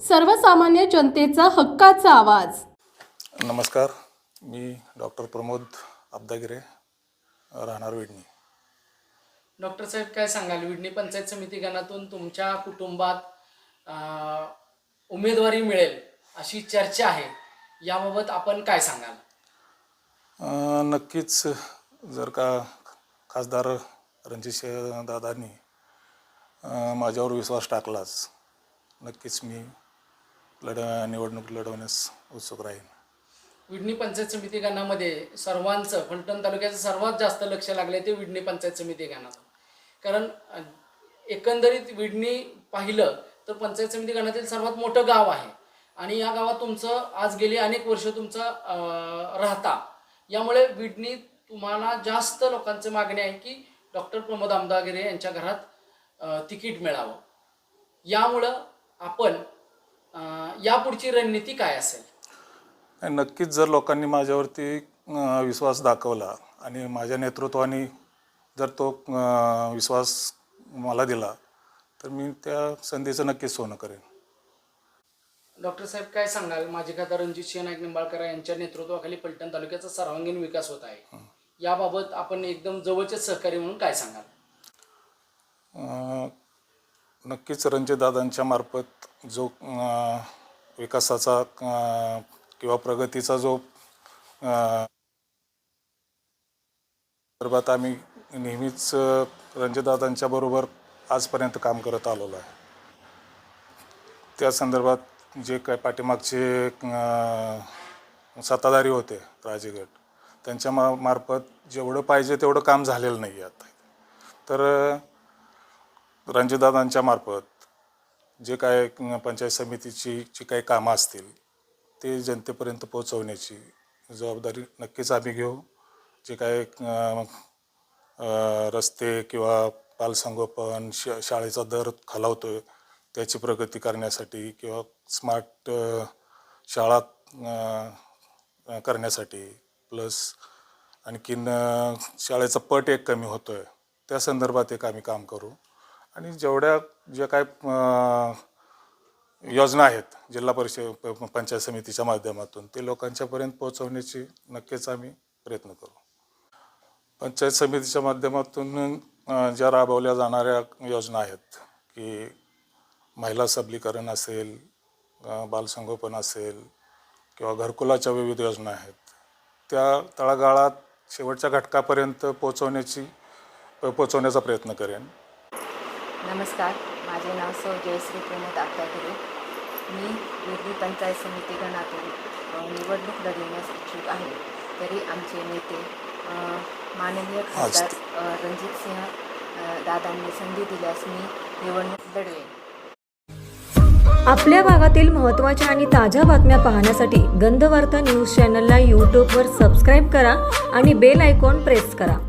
सर्वसामान्य जनतेचा हक्काचा आवाज. नमस्कार मी डॉक्टर प्रमोद अब्दागिरे राहणार विडणी. डॉक्टर साहेब काय सांगाल? विडणी पंचायत समिती गणातून तुमच्या कुटुंबात अं, उमेदवारी मिळेल अशी चर्चा आहे. याबाबत आपण काय सांगाल? अं, नक्कीच जर का खासदार रणजित दादांनी माझ्यावर विश्वास टाकलाच नक्कीच मी लढ निवडणूक लढवण्यास उत्सुक राहीन. विडणी पंचायत समिती गणामध्ये सर्वांचं फलटण तालुक्याचं सर्वात जास्त लक्ष लागले ते विडणी पंचायत समिती गणाचं. कारण एकंदरीत विडणी पाहिलं तर पंचायत समिती गणातील सर्वात मोठं गाव आहे. आणि या गावात तुमचं आज गेली अनेक वर्ष तुमचं राहता. यामुळे विडणी तुम्हाला जास्त लोकांचं मागणी आहे की डॉक्टर प्रमोद आमदागिरे यांच्या घरात तिकीट मिळावं. यामुळं आपण यापुढची रणनीती काय असेल? नक्कीच जर लोकांनी माझ्यावरती विश्वास दाखवला आणि माझ्या नेतृत्वाने जर तो विश्वास मला दिला तर मी त्या संधीचं नक्कीच सोनं करेन. डॉक्टर साहेब काय सांगाल? माझे खासदार रणजित सिंह नाईक निंबाळकर यांच्या नेतृत्वाखाली फलटण तालुक्याचा सर्वांगीण विकास होत आहे. याबाबत आपण एकदम जवळचे सहकारी म्हणून काय सांगाल? नक्कीच रणजितदादांच्या मार्फत जो अं, विकासाचा अं, किंवा प्रगतीचा जो अं, संदर्भात आम्ही नेहमीच अं, रणजितदादांच्या बरोबर आजपर्यंत काम करत आलेलो आहे. त्या संदर्भात जे काय पाठीमागचे अं, सत्ताधारी होते राजेगड त्यांच्या मा मार्फत जेवढं पाहिजे तेवढं काम झालेलं नाही आता. तर रणजितदादांच्या मार्फत जे काय पंचायत समितीची जी काही कामं असतील ते जनतेपर्यंत पोहोचवण्याची जबाबदारी नक्कीच आम्ही घेऊ. जे काय रस्ते किंवा बालसंगोपन श शाळेचा दर खालावतोय त्याची प्रगती करण्यासाठी किंवा स्मार्ट शाळा करण्यासाठी प्लस आणखीन शाळेचा पट एक कमी होतो आहे त्या संदर्भात एक आम्ही काम करू. आणि जेवढ्या ज्या काय योजना आहेत जिल्हा परिषद प- पंचायत समितीच्या माध्यमातून ते लोकांच्यापर्यंत पोहोचवण्याची नक्कीच आम्ही प्रयत्न करू. पंचायत समितीच्या माध्यमातून ज्या राबवल्या जाणाऱ्या योजना आहेत की महिला सबलीकरण असेल बालसंगोपन असेल किंवा घरकुलाच्या विविध योजना आहेत त्या तळागाळात शेवटच्या घटकापर्यंत पोहोचवण्याची पोहोचवण्याचा प्रयत्न करेन. नमस्कार माझे नाव सौ जयश्री प्रमोद आत्यागिरे मी विरली पंचायत समिती गणातून निवडणूक लढविण्यास इच्छुक आहे. तरी आमचे नेते माननीय खासदार अ, रणजित सिंह अ, दादांनी संधी दिल्यास मी निवडणूक लढवेन. आपल्या भागातील महत्त्वाच्या आणि ताज्या बातम्या पाहण्यासाठी गंधवार्ता न्यूज चॅनलला यूट्यूबवर सबस्क्राईब करा आणि बेल आयकॉन प्रेस करा.